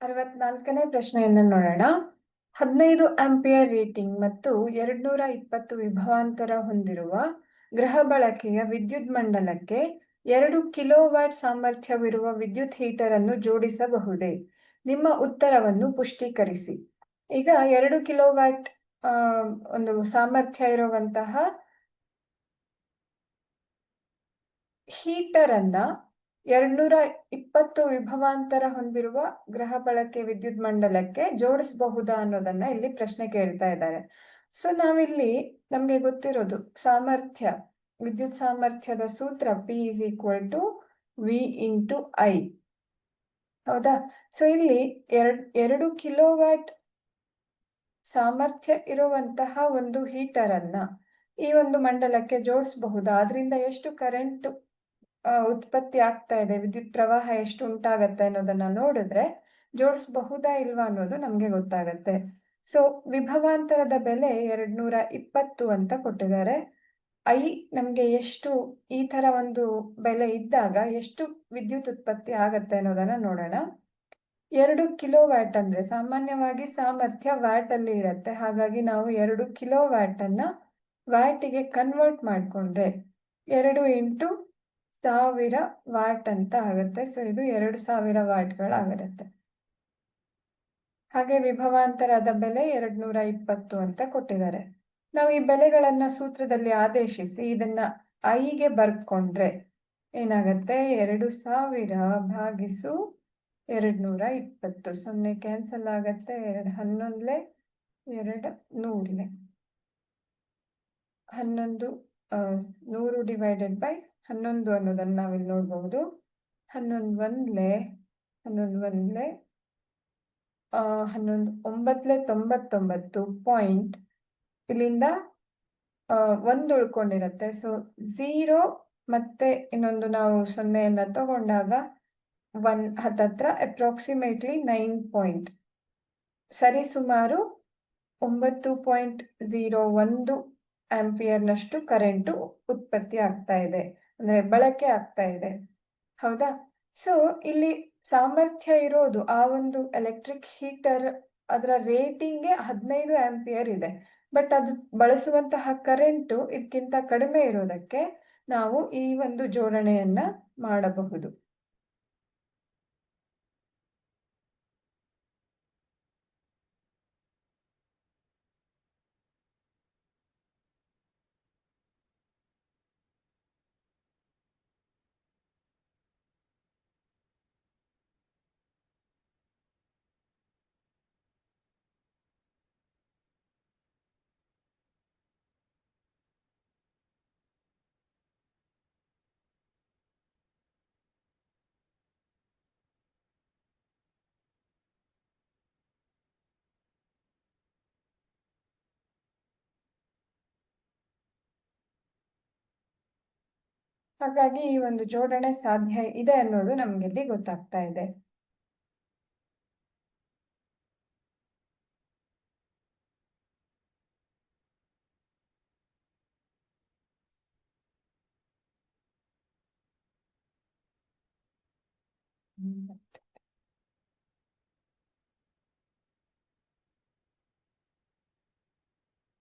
ಅರವತ್ನಾಲ್ಕನೇ ಪ್ರಶ್ನೆಯನ್ನು ನೋಡೋಣ. ಹದಿನೈದು ಆಂಪಿಯರ್ ರೇಟಿಂಗ್ ಮತ್ತು ಎರಡ್ನೂರ ಇಪ್ಪತ್ತು ವಿಭವಾಂತರ ಹೊಂದಿರುವ ಗೃಹ ಬಳಕೆಯ ವಿದ್ಯುತ್ ಮಂಡಲಕ್ಕೆ ಎರಡು ಕಿಲೋವ್ಯಾಟ್ ಸಾಮರ್ಥ್ಯವಿರುವ ವಿದ್ಯುತ್ ಹೀಟರ್ ಅನ್ನು ಜೋಡಿಸಬಹುದೇ? ನಿಮ್ಮ ಉತ್ತರವನ್ನು ಪುಷ್ಟೀಕರಿಸಿ. ಈಗ ಎರಡು ಕಿಲೋವ್ಯಾಟ್ ಒಂದು ಸಾಮರ್ಥ್ಯ ಇರುವಂತಹ ಹೀಟರ್ ಅನ್ನ ಎರಡ್ನೂರ ಇಪ್ಪತ್ತು ವಿಭವಾಂತರ ಹೊಂದಿರುವ ಗ್ರಹ ಬಳಕೆ ವಿದ್ಯುತ್ ಮಂಡಲಕ್ಕೆ ಜೋಡಿಸಬಹುದಾ ಅನ್ನೋದನ್ನ ಇಲ್ಲಿ ಪ್ರಶ್ನೆ ಕೇಳ್ತಾ ಇದ್ದಾರೆ. ಸೊ ನಾವಿಲ್ಲಿ ನಮ್ಗೆ ಗೊತ್ತಿರೋದು ಸಾಮರ್ಥ್ಯ, ವಿದ್ಯುತ್ ಸಾಮರ್ಥ್ಯದ ಸೂತ್ರ P is equal to V into I ಹೌದಾ? ಸೊ ಇಲ್ಲಿ ಎರಡ್, ಎರಡು ಕಿಲೋವ್ಯಾಟ್ ಸಾಮರ್ಥ್ಯ ಇರುವಂತಹ ಒಂದು ಹೀಟರ್ ಅನ್ನ ಈ ಒಂದು ಮಂಡಲಕ್ಕೆ ಜೋಡಿಸಬಹುದು? ಅದರಿಂದ ಎಷ್ಟು ಕರೆಂಟ್ ಉತ್ಪತ್ತಿ ಆಗ್ತಾ ಇದೆ, ವಿದ್ಯುತ್ ಪ್ರವಾಹ ಎಷ್ಟು ಉಂಟಾಗತ್ತೆ ಅನ್ನೋದನ್ನ ನೋಡಿದ್ರೆ ಜೋಡಿಸಬಹುದಾ ಇಲ್ವಾ ಅನ್ನೋದು ನಮ್ಗೆ ಗೊತ್ತಾಗತ್ತೆ. ಸೊ ವಿಭವಾಂತರದ ಬೆಲೆ ಎರಡ್ ನೂರ ಇಪ್ಪತ್ತು ಅಂತ ಕೊಟ್ಟಿದ್ದಾರೆ. ಐ ನಮ್ಗೆ ಎಷ್ಟು ಈ ತರ ಒಂದು ಬೆಲೆ ಇದ್ದಾಗ ಎಷ್ಟು ವಿದ್ಯುತ್ ಉತ್ಪತ್ತಿ ಆಗತ್ತೆ ಅನ್ನೋದನ್ನ ನೋಡೋಣ. ಎರಡು ಕಿಲೋ ವ್ಯಾಟ್ ಅಂದ್ರೆ ಸಾಮಾನ್ಯವಾಗಿ ಸಾಮರ್ಥ್ಯ ವ್ಯಾಟ್ ಅಲ್ಲಿ ಇರತ್ತೆ. ಹಾಗಾಗಿ ನಾವು ಎರಡು ಕಿಲೋ ವ್ಯಾಟ್ ಅನ್ನ ವ್ಯಾಟಿಗೆ ಕನ್ವರ್ಟ್ ಮಾಡ್ಕೊಂಡ್ರೆ ಎರಡು ಇಂಟು ಸಾವಿರ ವಾಟ್ ಅಂತ ಆಗುತ್ತೆ. ಸೊ ಇದು ಎರಡು ಸಾವಿರ ವ್ಯಾಟ್ಗಳಾಗಿರುತ್ತೆ ಹಾಗೆ ವಿಭವಾಂತರದ ಬೆಲೆ ಎರಡ್ ನೂರ ಇಪ್ಪತ್ತು ಅಂತ ಕೊಟ್ಟಿದ್ದಾರೆ. ನಾವು ಈ ಬೆಲೆಗಳನ್ನ ಸೂತ್ರದಲ್ಲಿ ಆದೇಶಿಸಿ ಇದನ್ನ ಐಗೆ ಬರ್ಕೊಂಡ್ರೆ ಏನಾಗತ್ತೆ? ಎರಡು ಸಾವಿರ ಭಾಗಿಸು ಎರಡ್ ನೂರ ಇಪ್ಪತ್ತು. ಸೊನ್ನೆ ಕ್ಯಾನ್ಸಲ್ ಆಗತ್ತೆ. ಎರಡು ಹನ್ನೊಂದ್ಲೆ, ಎರಡು ನೂರ್ಲೆ. ಹನ್ನೊಂದು ನೂರು ಡಿವೈಡೆಡ್ ಬೈ ಹನ್ನೊಂದು ಅನ್ನೋದನ್ನ ನಾವಿಲ್ಲಿ ನೋಡ್ಬಹುದು ಹನ್ನೊಂದು ಒಂದ್ಲೆ ಹನ್ನೊಂದು ಒಂದ್ಲೆ ಹನ್ನೊಂದು ಒಂಬತ್ಲೆ ತೊಂಬತ್ತೊಂಬತ್ತು ಪಾಯಿಂಟ್ ಇಲ್ಲಿಂದ ಒಂದು ಉಳ್ಕೊಂಡಿರತ್ತೆ. ಸೊ ಝೀರೋ ಮತ್ತೆ ಇನ್ನೊಂದು ನಾವು ಸೊನ್ನೆಯನ್ನ ತಗೊಂಡಾಗ ಒನ್ ಹತ್ತತ್ರ ಅಪ್ರಾಕ್ಸಿಮೇಟ್ಲಿ ನೈನ್ ಪಾಯಿಂಟ್ ಸರಿ ಸುಮಾರು ಒಂಬತ್ತು ಪಾಯಿಂಟ್ ಝೀರೋ ಒಂದು ಆಂಪಿಯರ್ನಷ್ಟು ಕರೆಂಟು ಉತ್ಪತ್ತಿ ಆಗ್ತಾ ಇದೆ. ಅಂದ್ರೆ ಬಳಕೆ ಆಗ್ತಾ ಇದೆ. ಹೌದಾ? ಸೊ ಇಲ್ಲಿ ಸಾಮರ್ಥ್ಯ ಇರೋದು ಆ ಒಂದು ಎಲೆಕ್ಟ್ರಿಕ್ ಹೀಟರ್ ಅದರ ರೇಟಿಂಗ್ಗೆ ಹದಿನೈದು ಆಂಪಿಯರ್ ಇದೆ. ಬಟ್ ಅದು ಬಳಸುವಂತಹ ಕರೆಂಟು ಇದಕ್ಕಿಂತ ಕಡಿಮೆ ಇರೋದಕ್ಕೆ ನಾವು ಈ ಒಂದು ಜೋಡಣೆಯನ್ನ ಮಾಡಬಹುದು. ಹಾಗಾಗಿ ಈ ಒಂದು ಜೋಡಣೆ ಸಾಧ್ಯ ಇದೆ ಅನ್ನೋದು ನಮ್ಗೆ ಇಲ್ಲಿ ಗೊತ್ತಾಗ್ತಾ ಇದೆ ಹ್ಮ್.